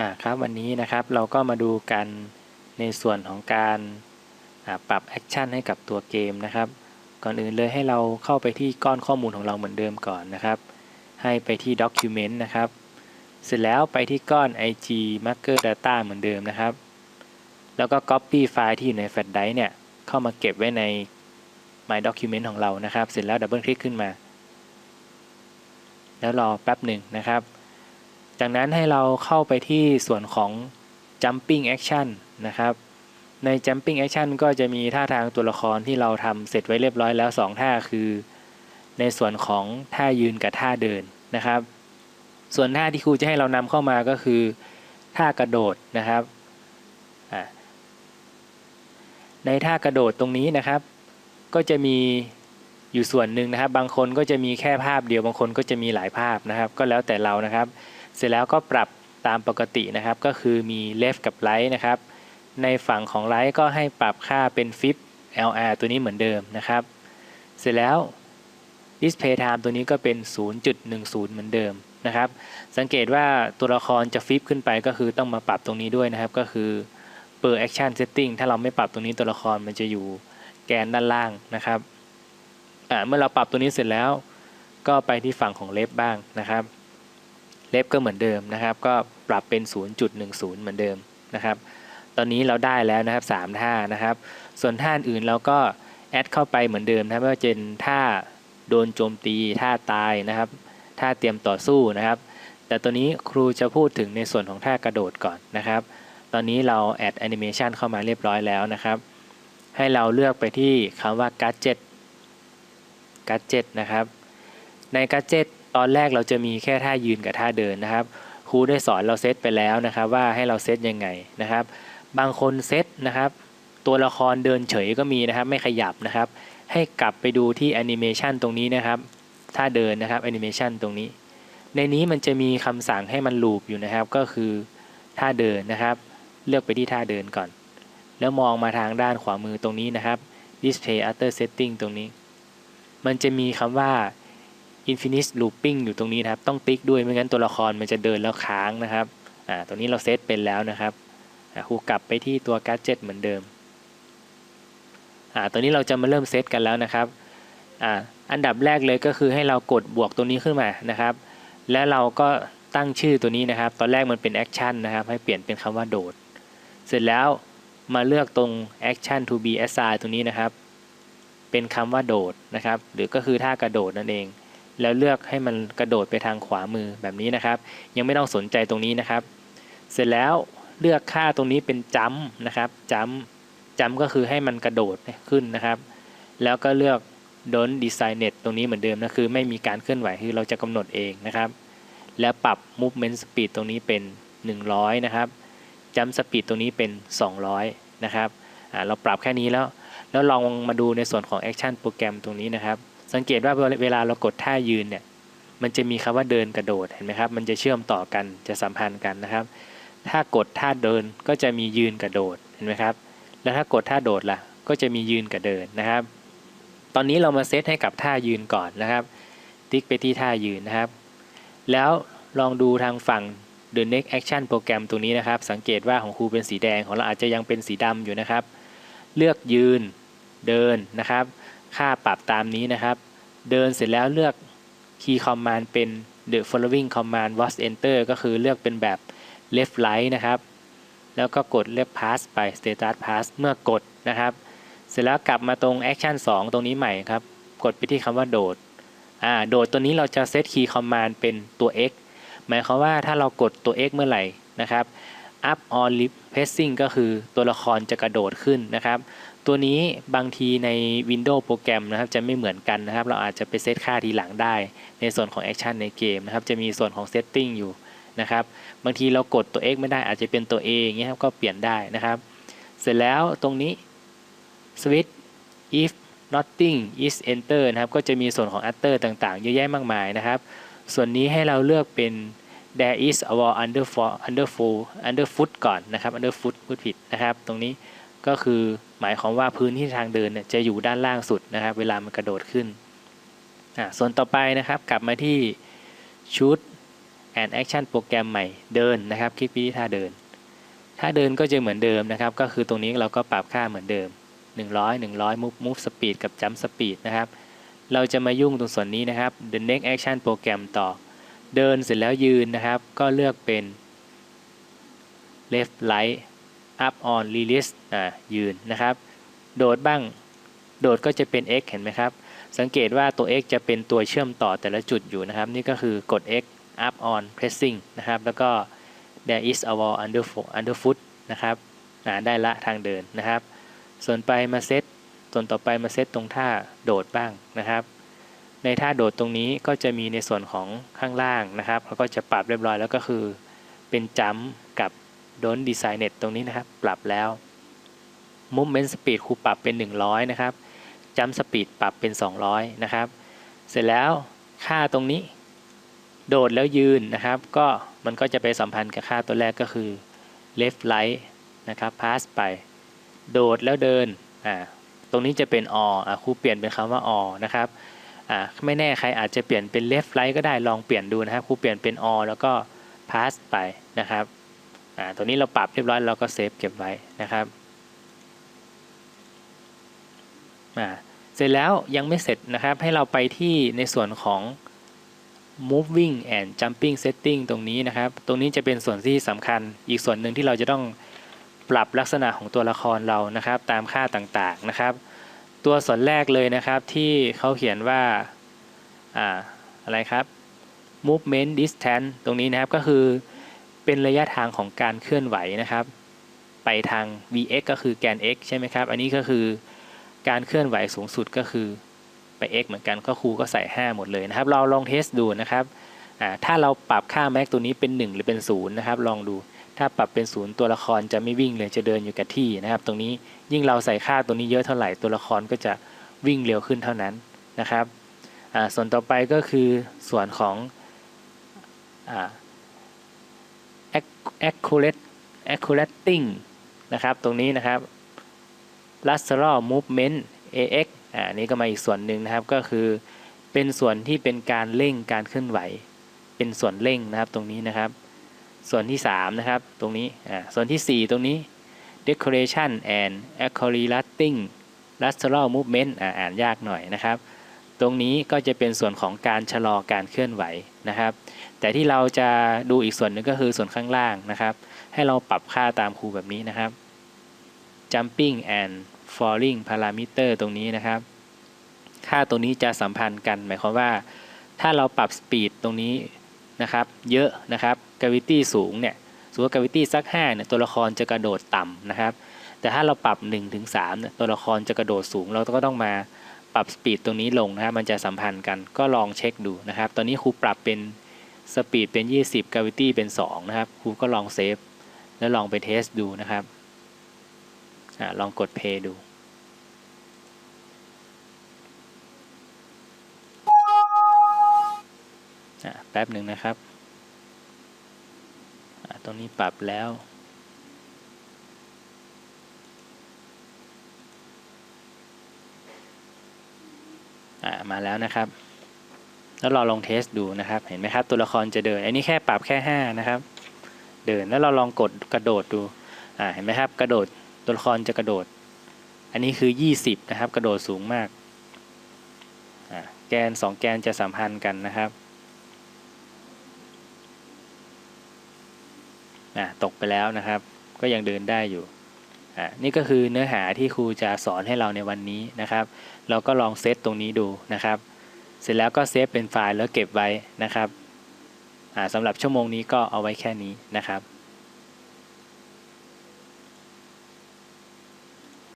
อ่าครับวันนี้นะครับเราก็มาดูกันในส่วนของการปรับแอคชั่นให้กับตัวเกมนะครับ ก่อนอื่นเลยให้เราเข้าไปที่ก้อนข้อมูลของเราเหมือนเดิมก่อนนะครับ ให้ไปที่ Document นะครับ เสร็จแล้วไปที่ก้อน IG Marker Data เหมือนเดิมนะครับ แล้วก็ Copy ไฟล์ที่อยู่ใน Flash Drive เนี่ยเข้ามาเก็บไว้ใน My Document ของเรานะครับ เสร็จแล้วดับเบิลคลิกขึ้นมา แล้วรอแป๊บหนึ่งนะครับ จากนั้นให้เราเข้าไปที่ส่วนของ jumping action นะครับ ใน jumping action ก็จะมีท่าทางตัวละครที่เราทำเสร็จไว้เรียบร้อยแล้ว 2 ท่าคือ ในส่วนของท่ายืนกับท่าเดินนะครับ ส่วนท่าที่ครูจะให้เรานำเข้ามาก็คือ ท่ากระโดดนะครับ ในท่ากระโดดตรงนี้นะครับ ก็จะมีอยู่ส่วนหนึ่งนะครับ บางคนก็จะมีแค่ภาพเดียว บางคนก็จะมีหลายภาพนะครับ ก็แล้วแต่เรานะครับ เสร็จแล้วก็ปรับตามปกตินะครับ ก็คือมี left กับ right นะครับ ในฝั่งของ right ก็ให้ปรับค่าเป็น flip LR ตัวนี้เหมือนเดิมนะครับ เสร็จแล้ว display time ตัวนี้ก็เป็น 0.10 เหมือนเดิมนะครับ สังเกตว่าตัวละครจะฟิปขึ้นไปก็คือต้องมาปรับตรงนี้ด้วยนะครับ ก็คือ per action setting ถ้าเราไม่ปรับตรงนี้ตัวละครมันจะอยู่แกนด้านล่างนะครับเมื่อเราปรับตัวนี้เสร็จแล้ว ก็ไปที่ฝั่งของเล็บบ้างนะครับ เล็บก็เหมือนเดิมนะครับ ก็ปรับเป็น 0.10 เหมือนเดิมนะครับ ตอนนี้เราได้แล้วนะครับ3ท่านะครับ ส่วนท่าอื่นเราก็แอดเข้าไปเหมือนเดิมนะครับไม่ว่าจะเป็นท่าโดนโจมตีท่าตายนะครับท่าเตรียมต่อสู้นะครับ แต่ตัวนี้ครูจะพูดถึงในส่วนของท่ากระโดดก่อนนะครับ ตอนนี้เราแอดแอนิเมชันเข้ามาเรียบร้อยแล้วนะครับ ให้เราเลือกไปที่คำว่า gadget gadget นะครับ ใน gadget ตอนแรกเราจะมีแค่ท่ายืนกับท่าเดินนะครับครูได้สอนเราเซตไปแล้วนะครับว่าให้เราเซตยังไงนะครับ บางคนเซตนะครับ ตัวละครเดินเฉยก็มีนะครับไม่ขยับนะครับ ให้กลับไปดูที่แอนิเมชันตรงนี้นะครับท่าเดินนะครับแอนิเมชันตรงนี้ ในนี้มันจะมีคำสั่งให้มันลูปอยู่นะครับ ก็คือท่าเดินนะครับ เลือกไปที่ท่าเดินก่อน แล้วมองมาทางด้านขวามือตรงนี้นะครับ display after setting ตรงนี้ มันจะมีคำว่า infinite looping อยู่ตรงนี้นะครับ ต้องติ๊กด้วยไม่งั้นตัวละครมันจะเดินแล้วค้างนะครับอ่าตรงนี้เราเซตเป็นแล้วนะครับอ่าครูกลับไปที่ตัว gadget เหมือนเดิมอ่าตัวนี้เราจะมาเริ่มเซตกันแล้วนะครับอ่าอันดับแรกเลยก็คือให้เรากดบวกตัวนี้ขึ้นมานะครับ และเราก็ตั้งชื่อตัวนี้นะครับ ตอนแรกมันเป็น action นะครับ ให้เปลี่ยนเป็นคำว่าโดด เสร็จแล้วมาเลือกตรง action to be assigned ตรงนี้นะครับ เป็นคำว่าโดดนะครับ หรือก็คือท่ากระโดดนั่นเอง แล้วเลือกให้มันกระโดดไปทางขวามือแบบนี้นะครับ ยังไม่ต้องสนใจตรงนี้นะครับ เสร็จแล้วเลือกค่าตรงนี้เป็นจัมนะครับจัมจัมก็คือให้มันกระโดดขึ้นนะครับ แล้วก็เลือก don't design net ตรงนี้เหมือนเดิมนะคือไม่มีการเคลื่อนไหวคือเราจะกำหนดเองนะครับ แล้วปรับ movement speed ตรงนี้เป็น 100 นะครับ jump speed ตรงนี้เป็น 200 นะครับเราปรับแค่นี้แล้ว แล้วลองมาดูในส่วนของ action โปรแกรมตรงนี้นะครับ สังเกตว่าเวลาเรากดท่ายืนเนี่ยมันจะมีคำว่าเดินกระโดดเห็นไหมครับ มันจะเชื่อมต่อกันจะสัมพันธ์กันนะครับ ถ้ากดท่าเดินก็จะมียืนกระโดดเห็นไหมครับ แล้วถ้ากดท่าโดดล่ะ ก็จะมียืนกับเดินนะครับ ตอนนี้เรามาเซตให้กับท่ายืนก่อนนะครับ ติ๊กไปที่ท่ายืนนะครับ แล้วลองดูทางฝั่ง the next action โปรแกรมตรงนี้นะครับ สังเกตว่าของครูเป็นสีแดงของเราอาจจะยังเป็นสีดำอยู่นะครับ เลือกยืนเดินนะครับ ค่าปรับตามนี้นะครับ เดินเสร็จแล้วเลือก key command เป็น the following command was enter ก็คือเลือกเป็นแบบ left right นะครับ แล้วก็กดเลือก pass ไป status pass เมื่อกดนะครับ เสร็จแล้วกลับมาตรง action 2 ตรงนี้ใหม่ครับ กดไปที่คำว่าโดดอ่าโดดตัวนี้เราจะเซต key command เป็นตัว x หมายความว่าถ้าเรากดตัว x เมื่อไหร่นะครับ up or lip pressing ก็คือตัวละครจะกระโดดขึ้นนะครับ ตัวนี้บางทีใน Windows โปรแกรมนะครับจะไม่เหมือนกันนะครับ เราอาจจะไปเซตค่าทีหลังได้ ในส่วนของ Action ในเกมนะครับ จะมีส่วนของ Setting อยู่นะครับ บางทีเรากดตัว x ไม่ได้อาจจะเป็นตัว a อย่างเงี้ยครับก็เปลี่ยนได้นะครับ เสร็จแล้วตรงนี้ switch if nothing is enter นะครับ ก็จะมีส่วนของ after ต่างๆ เยอะแยะมากมายนะครับ ส่วนนี้ให้เราเลือกเป็น there is a wall under for under foot under foot ก่อนนะครับ under foot พูดผิดนะครับ ตรงนี้ก็คือ หมายความว่าพื้นที่ทางเดินเนี่ยจะอยู่ด้านล่างสุดนะครับ เวลามันกระโดดขึ้นอ่าส่วนต่อไปนะครับกลับมาที่ชุด and action โปรแกรมใหม่เดินนะครับ คลิกไปที่ท่าเดินท่าเดินก็จะเหมือนเดิมนะครับ ก็คือตรงนี้เราก็ปรับค่าเหมือนเดิม 100 100 move move speed กับ jump speed นะครับเราจะมายุ่งตรงส่วนนี้นะครับ the next action โปรแกรมต่อ เดินเสร็จแล้วยืนนะครับ ก็เลือกเป็น left right up on release อ่ายืนนะครับ โดดบ้าง โดดก็จะเป็น x เห็นไหมครับ สังเกตว่าตัว x จะเป็นตัวเชื่อมต่อแต่ละจุดอยู่นะครับ นี่ก็คือกด x up on pressing นะครับ แล้วก็ there is a wall underfoot underfoot นะครับอ่าได้ละทางเดินนะครับ ส่วนไปมาเซตส่วนต่อไปมาเซตตรงท่าโดดบ้างนะครับ ในท่าโดดตรงนี้ก็จะมีในส่วนของข้างล่างนะครับแล้วก็จะปรับเรียบร้อยแล้วก็คือเป็นจัม don't design it ตรงนี้นะครับ ปรับแล้ว movement speed ครูปรับเป็น 100 นะครับ jump speed ปรับเป็น 200 นะครับ เสร็จแล้วค่าตรงนี้ โดดแล้วยืนนะครับ ก็มันก็จะไปสัมพันธ์กับค่าตัวแรกก็คือ left right นะครับ pass ไป โดดแล้วเดินอ่าตรงนี้จะเป็น or อ่าครูเปลี่ยนเป็นคำว่า or นะครับอ่าไม่แน่ใครอาจจะเปลี่ยนเป็น left right ก็ได้ลองเปลี่ยนดูนะครับครูเปลี่ยนเป็น or แล้วก็ pass ไปนะครับ อ่าตัวนี้เราปรับเรียบร้อยเราก็เซฟเก็บไว้นะครับอ่าเสร็จแล้วยังไม่เสร็จนะครับ ให้เราไปที่ในส่วนของ moving and jumping setting ตรงนี้นะครับ ตรงนี้จะเป็นส่วนที่สำคัญ อีกส่วนหนึ่งที่เราจะต้องปรับลักษณะของตัวละครเรานะครับ ตามค่าต่างๆนะครับ ตัวส่วนแรกเลยนะครับที่เขาเขียนว่าอ่าอะไรครับ movement distance ตรงนี้นะครับก็คือ เป็นระยะทางของการเคลื่อนไหวนะครับ ไปทาง vx ก็คือแกน x ใช่ไหมครับ อันนี้ก็คือการเคลื่อนไหวสูงสุดก็คือไป x เหมือนกันก็ครูก็ใส่ 5 หมดเลยนะครับ เราลองเทสดูนะครับถ้าเราปรับค่า max ตัวนี้เป็น 1 หรือเป็น0นะครับ ลองดู ถ้าปรับเป็น 0 ตัวละครจะไม่วิ่งเลยจะเดินอยู่กับที่นะครับ ตรงนี้ยิ่งเราใส่ค่าตัวนี้เยอะเท่าไหร่ตัวละครก็จะวิ่งเร็วขึ้นเท่านั้นนะครับส่วนต่อไปก็คือส่วนของ accurate accurating นะครับ ตรงนี้นะครับ lateral movement ax อ่านี่ก็มาอีกส่วนหนึ่งนะครับ ก็คือเป็นส่วนที่เป็นการเร่งการเคลื่อนไหว เป็นส่วนเร่งนะครับตรงนี้นะครับ ส่วนที่ 3 นะครับ ตรงนี้อ่าส่วนที่ 4 ตรงนี้ decoration and accelerating lateral movement อ่าอ่านยากหน่อยนะครับ ตรงนี้ก็จะเป็นส่วนของการชะลอการเคลื่อนไหว นะครับ แต่ที่เราจะดูอีกส่วนหนึ่งก็คือส่วนข้างล่างนะครับ ให้เราปรับค่าตามครูแบบนี้นะครับ jumping and falling parameter ตรงนี้นะครับ ค่าตรงนี้จะสัมพันธ์กัน หมายความว่า ถ้าเราปรับ speed ตรงนี้นะครับ เยอะนะครับ gravity สูงเนี่ยสมมติว่า gravity สัก5เนี่ยตัวละครจะกระโดดต่ำนะครับ แต่ถ้าเราปรับ 1-3ถึงเนี่ยตัวละครจะกระโดดสูง เราก็ต้องมา ปรับ speed ตรงนี้ลงนะครับมันจะสัมพันธ์กันก็ลองเช็คดูนะครับ ตอนนี้ครูปรับเป็น speed เป็น 20 gravity เป็น 2 นะครับครูก็ลองเซฟแล้วลองไปเทสดูนะครับอลองกด play ดู แป๊บหนึ่งนะครับ ตรงนี้ปรับแล้ว มาแล้วนะครับ แล้วเราลองเทสดูนะครับ เห็นไหมครับ ตัวละครจะเดิน อันนี้แค่ปรับแค่ 5 นะครับ เดินแล้วเราลองกดกระโดดดูเห็นไหมครับ กระโดดตัวละครจะกระโดด อันนี้คือ 20 นะครับ กระโดดสูงมากแกน 2 แกนจะสัมพันธ์กันนะครับตกไปแล้วนะครับ ก็ยังเดินได้อยู่ อ่านี่ก็คือเนื้อหาที่ครูจะสอนให้เราในวันนี้นะครับ เราก็ลองเซตตรงนี้ดูนะครับ เสร็จแล้วก็เซฟเป็นไฟล์แล้วเก็บไว้นะครับอ่าสำหรับชั่วโมงนี้ก็เอาไว้แค่นี้นะครับ